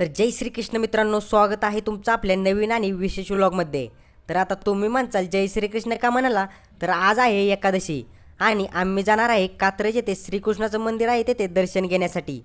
तर जय श्रीकृष्ण मित्रांनो स्वागत आहे तुमचं आपल्या नवीन आणि विशेष व्लॉगमध्ये तर आता तुम्ही म्हणचाल जय श्रीकृष्ण का म्हणाला? तर आज आहे एकादशी आणि आम्ही जाणार आहे कात्रज येथे श्रीकृष्णाचं मंदिर आहे तेथे दर्शन घेण्यासाठी.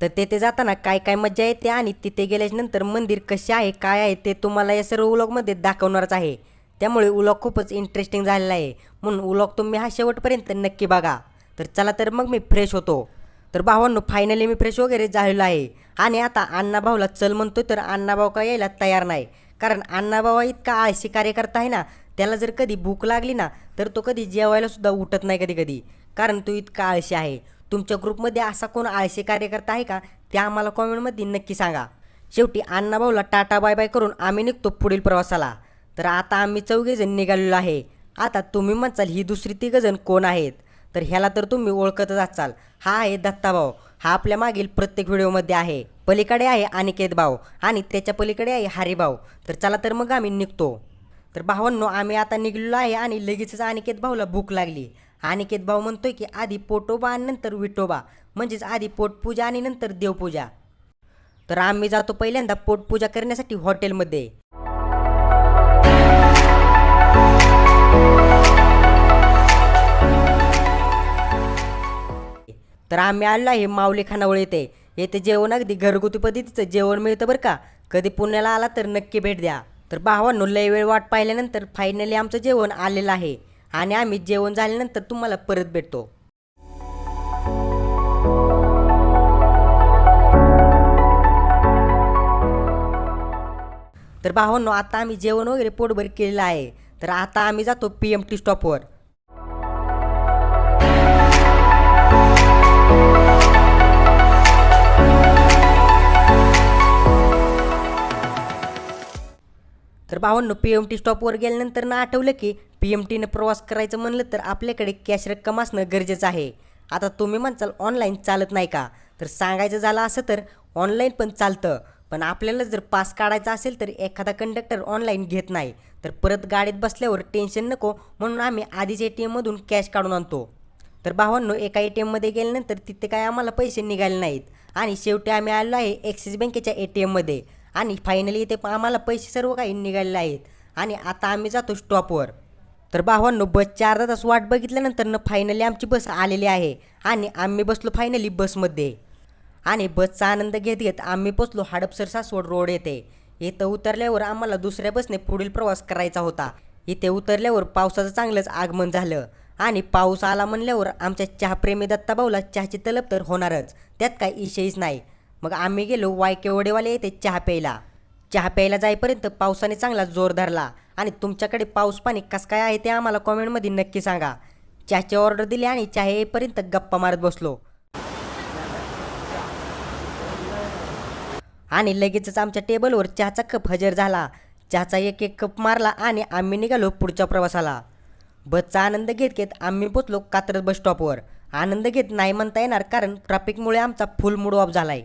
तर तेथे जाताना काय काय मज्जा येते आणि तिथे गेल्याच्यानंतर मंदिर कसे आहे काय आहे ते तुम्हाला या सर्व व्लॉगमध्ये दाखवणारच आहे. त्यामुळे उलॉग खूपच इंटरेस्टिंग झालेला आहे. म्हणून उलॉग तुम्ही हा शेवटपर्यंत नक्की बघा. तर चला तर मग मी फ्रेश होतो. तर भावांनो फायनली मी फ्रेश वगैरे झालेलो आहे. आणि आता अण्णाभाऊला चल म्हणतो तर अण्णाभाऊ का यायला तयार नाही. कारण अण्णाभाऊ इतका आळशी कार्यकर्ता आहे ना त्याला जर कधी भूक लागली ना तर तो कधी जेवायला सुद्धा उठत नाही कधी कधी कारण तो इतका आळशी आहे. तुमच्या ग्रुपमध्ये असा कोण आळशी कार्यकर्ता आहे का ते आम्हाला कॉमेंटमध्ये नक्की सांगा. शेवटी अण्णाभाऊला टाटा बाय बाय करून आम्ही निघतो पुढील प्रवासाला. तर आता आम्ही चौघेजण निघालेलो आहे. आता तुम्ही म्हणचाल ही दुसरी तिघजण कोण आहेत? तर ह्याला तर तुम्ही ओळखतच असाल. हा आहे दत्ताभाऊ हा आपल्या मागील प्रत्येक व्हिडिओमध्ये आहे. पलीकडे आहे अनिकेत भाऊ आणि त्याच्या पलीकडे आहे हरिभाऊ तर चला तर मग आम्ही निघतो. तर भावांनो आम्ही आता निघलेलो आहे आणि लगेचच अनिकेत भाऊला भूक लागली. अनिकेत भाऊ म्हणतोय की आधी पोटोबा आणि नंतर विठोबा. म्हणजेच आधी पोटपूजा आणि नंतर देवपूजा. तर आम्ही जातो पहिल्यांदा पोटपूजा करण्यासाठी हॉटेलमध्ये तर आम्ही आलो आहे माऊली खानावळ येते येथे जेवण अगदी घरगुती पद्धतीचं जेवण मिळतं बरं का. कधी पुण्याला आला तर नक्की भेट द्या. तर भावांनो लय वेळ वाट पाहिल्यानंतर फायनली आमचं जेवण आलेलं आहे. आणि आम्ही जेवण झाल्यानंतर तुम्हाला परत भेटतो. तर भावांनो आता आम्ही जेवण वगैरे पोटभर केलेलं आहे. तर आता आम्ही जातो पी एम टी स्टॉपवर तर भावांनो पी एम टी स्टॉपवर गेल्यानंतर ना आठवलं की पी एम टीनं प्रवास करायचं म्हणलं तर आपल्याकडे कॅश रक्कम असणं गरजेचं आहे. आता तुम्ही म्हणचाल ऑनलाईन चालत नाही का? तर सांगायचं झालं असं तर ऑनलाईन पण चालतं. पण आपल्याला जर पास काढायचा असेल तर एखादा कंडक्टर ऑनलाईन घेत नाही. तर परत गाडीत बसल्यावर टेन्शन नको म्हणून आम्ही आधीच ए टी एममधून कॅश काढून आणतो. तर भावांनो एका ए टी एममध्ये गेल्यानंतर तिथे काय आम्हाला पैसे निघाले नाहीत. आणि शेवटी आम्ही आलो आहे ॲक्सिस बँकेच्या ए टी एममध्ये आणि फायनली इथे आम्हाला पैसे सर्व काही निघालेले आहेत. आणि आता आम्ही जातो स्टॉपवर तर भावांनो बसच्या अर्धा तास वाट बघितल्यानंतर न फायनली आमची बस आलेली आहे. आणि आम्ही बसलो फायनली बसमध्ये. आणि बसचा आनंद घेत घेत आम्ही पोचलो हडपसर सासवड रोड येथे. इथं उतरल्यावर आम्हाला दुसऱ्या बसने पुढील प्रवास करायचा होता. इथे उतरल्यावर पावसाचं चांगलंच आगमन झालं. आणि पाऊस आला म्हणल्यावर आमच्या चहाप्रेमी दत्ताभाऊला चहाची तलब तर होणारच. त्यात काही इशेच नाही. मग आम्ही गेलो वायकेवडेवाले येते येथे चहा प्यायला. चहा प्यायला जाईपर्यंत पावसाने चांगला जोर धरला. आणि तुमच्याकडे पाऊस पाणी कसं काय आहे ते आम्हाला कॉमेंटमध्ये नक्की सांगा. चहाची ऑर्डर दिली आणि चहा येईपर्यंत गप्पा मारत बसलो. आणि लगेचच आमच्या टेबलवर चहाचा कप हजर झाला. चहाचा एक एक कप मारला आणि आम्ही निघालो पुढच्या प्रवासाला. बसचा आनंद घेत घेत आम्ही पोचलो कात्रज बस स्टॉपवर आनंद घेत नाही म्हणता येणार कारण ट्रॅफिकमुळे आमचा फुल मूड ऑफ झाला आहे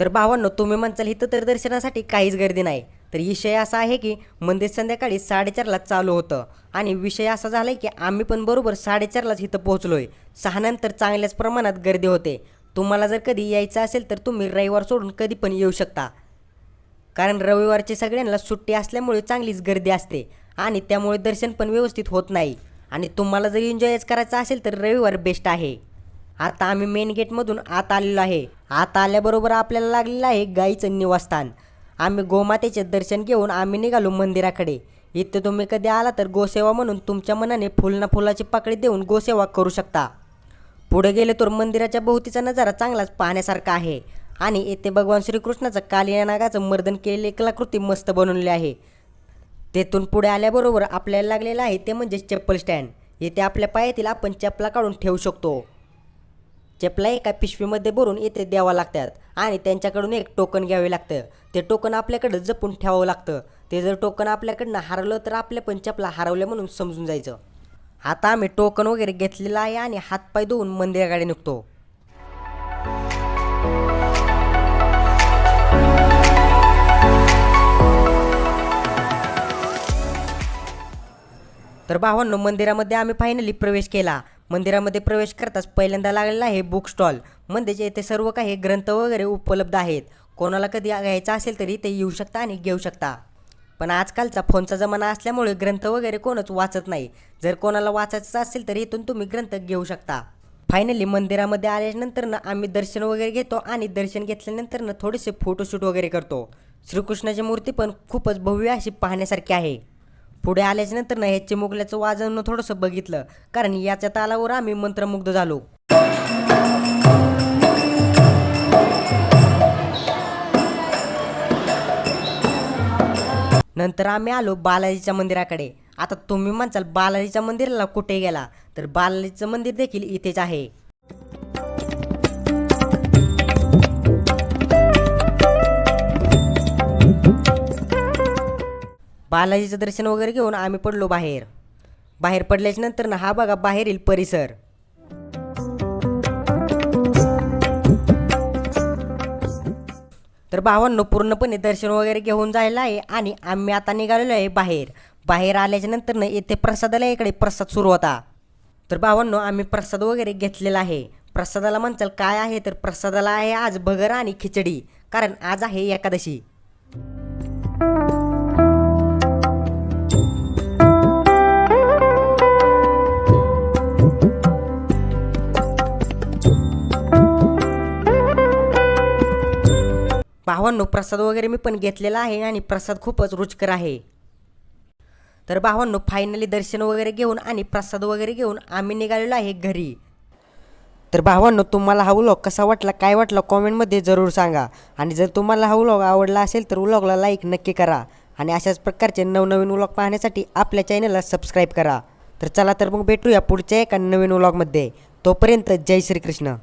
तर भावांनो तुम्ही म्हणचाल इथं तर दर्शनासाठी काहीच गर्दी नाही. तर विषय असा आहे की मंदिर संध्याकाळी साडेचारला चालू होतं. आणि विषय असा झाला की आम्ही पण बरोबर साडेचारलाच इथं पोहोचलोय. सहा नंतर चांगल्याच प्रमाणात गर्दी होते. तुम्हाला जर कधी यायचं असेल तर तुम्ही रविवार सोडून कधी पण येऊ शकता. कारण रविवारची सगळ्यांना सुट्टी असल्यामुळे चांगलीच गर्दी असते. आणि त्यामुळे दर्शन पण व्यवस्थित होत नाही. आणि तुम्हाला जर एन्जॉयच करायचं असेल तर रविवार बेस्ट आहे. आता आम्ही मेन गेटमधून आत आलेलो आहे. आत आल्याबरोबर आपल्याला लागलेलं आहे गाईचं निवासस्थान. आम्ही गोमातेचे दर्शन घेऊन आम्ही निघालो मंदिराकडे. इथे तुम्ही कधी आला तर गोसेवा म्हणून तुमच्या मनाने फुलना फुलाची पाकळी देऊन गोसेवा करू शकता. पुढे गेले तर मंदिराच्या भोवतीचा नजारा चांगलाच पाहण्यासारखा आहे. आणि येथे भगवान श्रीकृष्णाचं कालिया नागाचं मर्दन केलेली कलाकृती मस्त बनवलेली आहे. तेथून पुढे आल्याबरोबर आपल्याला लागलेलं आहे ते म्हणजे चप्पल स्टँड येथे आपल्या पायातील आपण चपला काढून ठेवू शकतो. चपला एका पिशवीमध्ये भरून येथे द्यावा लागतात आणि त्यांच्याकडून एक टोकन घ्यावे लागतं. ते टोकन आपल्याकडं जपून ठेवावं लागतं. ते जर टोकन आपल्याकडनं हरवलं तर आपल्या पण चपला हरवल्या म्हणून समजून जायचं. आता आम्ही टोकन वगैरे घेतलेलं आहे आणि हातपाय धुवून मंदिराकडे निघतो. तर भावांनो मंदिरामध्ये आम्ही फायनली प्रवेश केला. मंदिरामध्ये प्रवेश करताच पहिल्यांदा लागलेला आहे बुक स्टॉल म्हणजेच येथे सर्व काही ग्रंथ वगैरे उपलब्ध आहेत. कोणाला कधी घ्यायचा असेल तरी ते येऊ शकता आणि घेऊ शकता. पण आजकालचा फोनचा जमाना असल्यामुळे ग्रंथ वगैरे कोणच वाचत नाही. जर कोणाला वाचायचं असेल तर इथून तुम्ही ग्रंथ घेऊ शकता. फायनली मंदिरामध्ये आल्यानंतर ना आम्ही दर्शन वगैरे घेतो आणि दर्शन घेतल्यानंतर ना थोडेसे फोटोशूट वगैरे करतो. श्रीकृष्णाची मूर्ती पण खूपच भव्य अशी पाहण्यासारखी आहे. पुढे आल्याच्यानंतर ना ह्याचे मुगल्याचं वाजवणं थोडंसं बघितलं. कारण याच्या तालावर आम्ही मंत्रमुग्ध झालो. नंतर आम्ही आलो बालाजीच्या मंदिराकडे. आता तुम्ही म्हणसाल बालाजीच्या मंदिराला कुठे गेला? तर बालाजीचं मंदिर देखील इथेच आहे. बालाजीचं दर्शन वगैरे घेऊन आम्ही पडलो बाहेर. बाहेर पडल्याच्या नंतर ना हा बघा बाहेरील परिसर. तर भावांनो पूर्णपणे दर्शन वगैरे घेऊन जायला आहे आणि आम्ही आता निघालेलो आहे बाहेर. बाहेर आल्याच्यानंतर ना येथे प्रसादाला इकडे प्रसाद सुरू होता. तर भावांनो आम्ही प्रसाद वगैरे घेतलेला आहे. प्रसादाला म्हणताल काय आहे? तर प्रसादाला आहे आज भगर आणि खिचडी. कारण आज आहे एकादशी. भावांनो प्रसाद वगैरे मी पण घेतलेला आहे आणि प्रसाद खूपच रुचकर आहे. तर भावांनो फायनली दर्शन वगैरे घेऊन आणि प्रसाद वगैरे घेऊन आम्ही निघालेलो आहे घरी. तर भावांनो तुम्हाला हा व्लॉग कसा वाटला काय वाटला कॉमेंटमध्ये जरूर सांगा. आणि जर तुम्हाला हा व्लॉग आवडला असेल तर व्लॉगला लाईक नक्की करा. आणि अशाच प्रकारचे नवनवीन व्लॉग पाहण्यासाठी आपल्या चॅनलला सबस्क्राईब करा. तर चला तर मग भेटूया पुढच्या एका नवीन व्लॉगमध्ये तोपर्यंत जय श्रीकृष्ण.